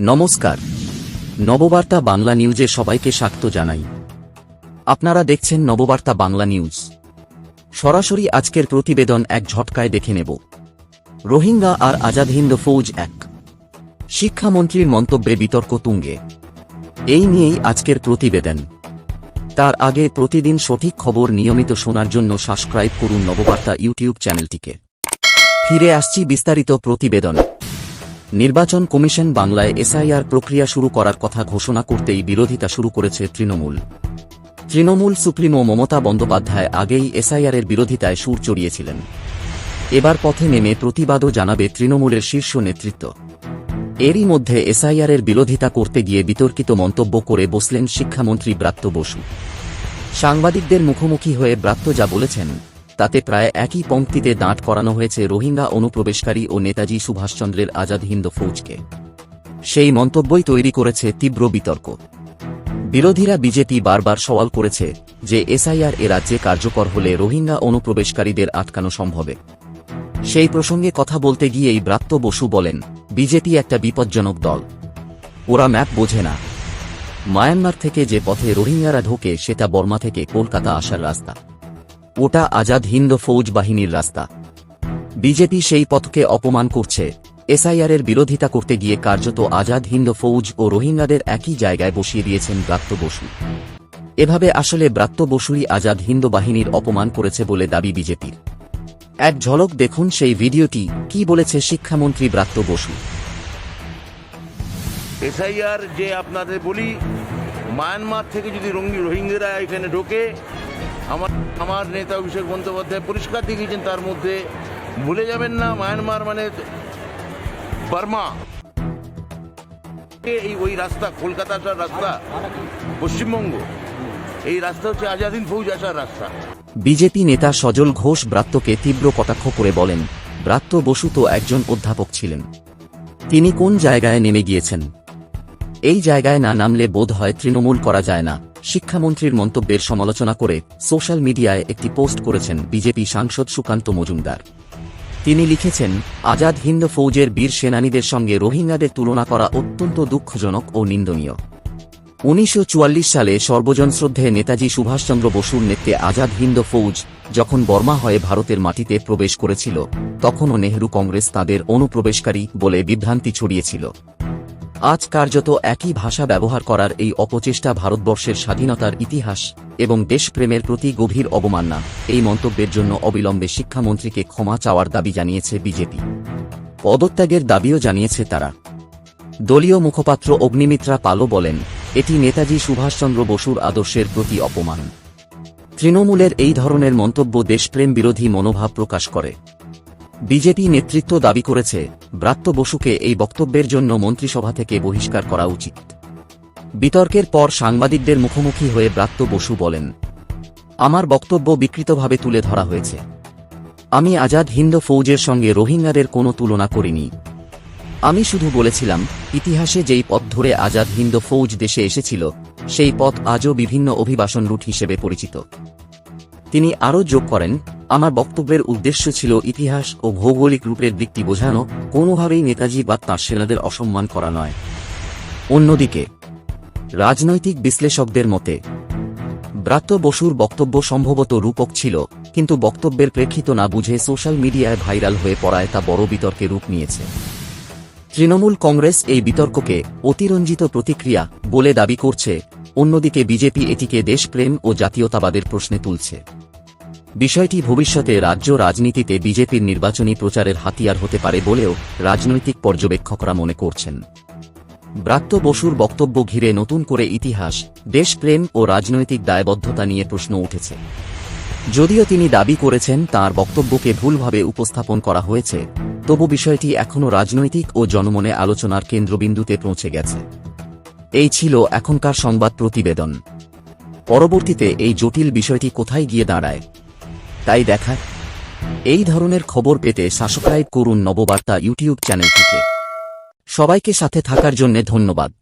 নমস্কার। নববার্তা বাংলা নিউজে সবাইকে স্বাগত জানাই। আপনারা দেখছেন নববার্তা বাংলা নিউজ। সরাসরি আজকের প্রতিবেদন এক ঝটকায় দেখে নেব। রোহিঙ্গা আর আজাদ হিন্দ ফৌজ এক। শিক্ষামন্ত্রীর মন্তব্যে বিতর্ক তুঙ্গে। এই নিয়েই আজকের প্রতিবেদন। তার আগে প্রতিদিন সঠিক খবর নিয়মিত শোনার জন্য সাবস্ক্রাইব করুন নববার্তা ইউটিউব চ্যানেলটিকে। ফিরে আসছি বিস্তারিত প্রতিবেদন। নির্বাচন কমিশন বাংলায় এসআইআর প্রক্রিয়া শুরু করার কথা ঘোষণা করতেই বিরোধিতা শুরু করেছে তৃণমূল। তৃণমূল সুপ্রিমো মমতা বন্দ্যোপাধ্যায় আগেই এসআইআরের বিরোধিতায় সুর চড়িয়েছিলেন। এবার পথে নেমে প্রতিবাদও জানাবে তৃণমূলের শীর্ষ নেতৃত্ব। এরই মধ্যে এসআইআরের বিরোধিতা করতে গিয়ে বিতর্কিত মন্তব্য করে বসলেন শিক্ষামন্ত্রী ব্রাত্য বসু। সাংবাদিকদের মুখোমুখি হয়ে ব্রাত্য যা বলেছেন তাতে প্রায় একই পঙ্ক্তিতে দাঁড় করানো হয়েছে রোহিঙ্গা অনুপ্রবেশকারী ও নেতাজি সুভাষচন্দ্রের আজাদ হিন্দ ফৌজকে। সেই মন্তব্যই তৈরি করেছে তীব্র বিতর্ক। বিরোধীরা বিজেপি বারবার সওয়াল করেছে যে এসআইআর এ রাজ্যে কার্যকর হলে রোহিঙ্গা অনুপ্রবেশকারীদের আটকানো সম্ভবে সেই প্রসঙ্গে কথা বলতে গিয়েই ব্রাত্য বসু বলেন, বিজেপি একটা বিপজ্জনক দল। ওরা ম্যাপ বোঝে না। মায়ানমার থেকে যে পথে রোহিঙ্গারা ঢোকে সেটা বর্মা থেকে কলকাতা আসার রাস্তা। ওটা আজাদ হিন্দ ফৌজ বাহিনীর রাস্তা। বিজেপি সেই পথকে অপমান করছে। এসআইআরের বিরোধিতা করতে গিয়ে কার্যত আজাদ হিন্দ ফৌজ ও রোহিঙ্গাদের একই জায়গায় বসিয়ে দিয়েছেন ব্রাত্য বসু। এভাবে আসলে ব্রাত্য বসুই আজাদ হিন্দ বাহিনীর অপমান করেছে বলে দাবি বিজেপির। এক ঝলক দেখুন সেই ভিডিওটি, কি বলেছে শিক্ষামন্ত্রী ব্রাত্য বসু। এসআইআর যে আপনাদের বলি, মায়ানমার থেকে যদি রোহিঙ্গারা এখানে ঢোকে, আমার আমার নেতা অভিষেক বন্দ্যোপাধ্যায় পরিষ্কার দেখিয়েছেন তার মধ্যে ভুলে যাবেন না, মায়ানমার মানে বার্মা। এই ওই রাস্তা কলকাতা আসার রাস্তা, পশ্চিমবঙ্গ। এই রাস্তা হচ্ছে আজাদিন ফৌজ আসার রাস্তা। বিজেপি নেতা সজল ঘোষ ব্রাত্যকে তীব্র কটাক্ষ করে বলেন, ব্রাত্য বসু তো একজন অধ্যাপক ছিলেন। তিনি কোন জায়গায় নেমে গিয়েছেন? এই জায়গায় না নামলে বোধ হয় তৃণমূল করা যায় না, শিক্ষামন্ত্রীর মন্তব্যের সমালোচনা করে সোশ্যাল মিডিয়ায় একটি পোস্ট করেছেন বিজেপি সাংসদ সুকান্ত মজুমদার। তিনি লিখেছেন, আজাদ হিন্দ ফৌজের বীর সেনানীদের সঙ্গে রোহিঙ্গাদের তুলনা করা অত্যন্ত দুঃখজনক ও নিন্দনীয়। উনিশশো চুয়াল্লিশ সালে সর্বজন শ্রদ্ধে নেতাজি সুভাষচন্দ্র বসুর নেতৃত্বে আজাদ হিন্দ ফৌজ যখন বর্মা হয়ে ভারতের মাটিতে প্রবেশ করেছিল, তখনও নেহরু কংগ্রেস তাদের অনুপ্রবেশকারী বলে বিভ্রান্তি ছড়িয়েছিল। আজ কার্যত একই ভাষা ব্যবহার করার এই অপচেষ্টা ভারতবর্ষের স্বাধীনতার ইতিহাস এবং দেশপ্রেমের প্রতি গভীর অবমাননা। এই মন্তব্যের জন্য অবিলম্বে শিক্ষামন্ত্রীকে ক্ষমা চাওয়ার দাবি জানিয়েছে বিজেপি। পদত্যাগের দাবিও জানিয়েছে তারা। দলীয় মুখপাত্র অগ্নিমিত্রা পালও বলেন, এটি নেতাজি সুভাষচন্দ্র বসুর আদর্শের প্রতি অপমান। তৃণমূলের এই ধরনের মন্তব্য দেশপ্রেম বিরোধী মনোভাব প্রকাশ করে। বিজেপি নেতৃত্ব দাবি করেছে, ব্রাত্য বসুকে এই বক্তব্যের জন্য মন্ত্রিসভা থেকে বহিষ্কার করা উচিত। বিতর্কের পর সাংবাদিকদের মুখোমুখি হয়ে ব্রাত্য বসু বলেন, আমার বক্তব্য বিকৃতভাবে তুলে ধরা হয়েছে। আমি আজাদ হিন্দ ফৌজের সঙ্গে রোহিঙ্গাদের কোনো তুলনা করিনি। আমি শুধু বলেছিলাম, ইতিহাসে যেই পথ ধরে আজাদ হিন্দ ফৌজ দেশে এসেছিল, সেই পথ আজও বিভিন্ন অভিবাসন রুট হিসেবে পরিচিত। তিনি আরও যোগ করেন আমার বক্তব্যের উদ্দেশ্য ছিল ইতিহাস ও ভৌগোলিক রূপের দিকটি বোঝানো, কোনোভাবেই নেতাজি বা তাঁর সেনাদের অসম্মান করা নয়। অন্যদিকে, রাজনৈতিক বিশ্লেষকদের মতে, ব্রাত্য বসুর বক্তব্য সম্ভবত রূপক ছিল, কিন্তু বক্তব্যের প্রেক্ষিত না বুঝে সোশ্যাল মিডিয়ায় ভাইরাল হয়ে পড়ায় তা বড় বিতর্কে রূপ নিয়েছে। তৃণমূল কংগ্রেস এই বিতর্ককে অতিরঞ্জিত প্রতিক্রিয়া বলে দাবি করছে, অন্যদিকে বিজেপি এটিকে দেশপ্রেম ও জাতীয়তাবাদের প্রশ্নে তুলছে। বিষয়টি ভবিষ্যতে রাজ্য রাজনীতিতে বিজেপির নির্বাচনী প্রচারের হাতিয়ার হতে পারে বলেও রাজনৈতিক পর্যবেক্ষকরা মনে করছেন। ব্রাত্য বসুর বক্তব্য ঘিরে নতুন করে ইতিহাস, দেশপ্রেম ও রাজনৈতিক দায়বদ্ধতা নিয়ে প্রশ্ন উঠেছে। যদিও তিনি দাবি করেছেন তার বক্তব্যকে ভুলভাবে উপস্থাপন করা হয়েছে, তবু বিষয়টি এখনও রাজনৈতিক ও জনমনে আলোচনার কেন্দ্রবিন্দুতে পৌঁছে গেছে। এই ছিল এখনকার সংবাদ প্রতিবেদন। পরবর্তীতে এই জটিল বিষয়টি কোথায় গিয়ে দাঁড়ায় তাই দেখার। এই ধরনের খবর পেতে সাবস্ক্রাইব করুন নববার্তা ইউটিউব চ্যানেলটিকে। সবাইকে সাথে থাকার জন্য ধন্যবাদ।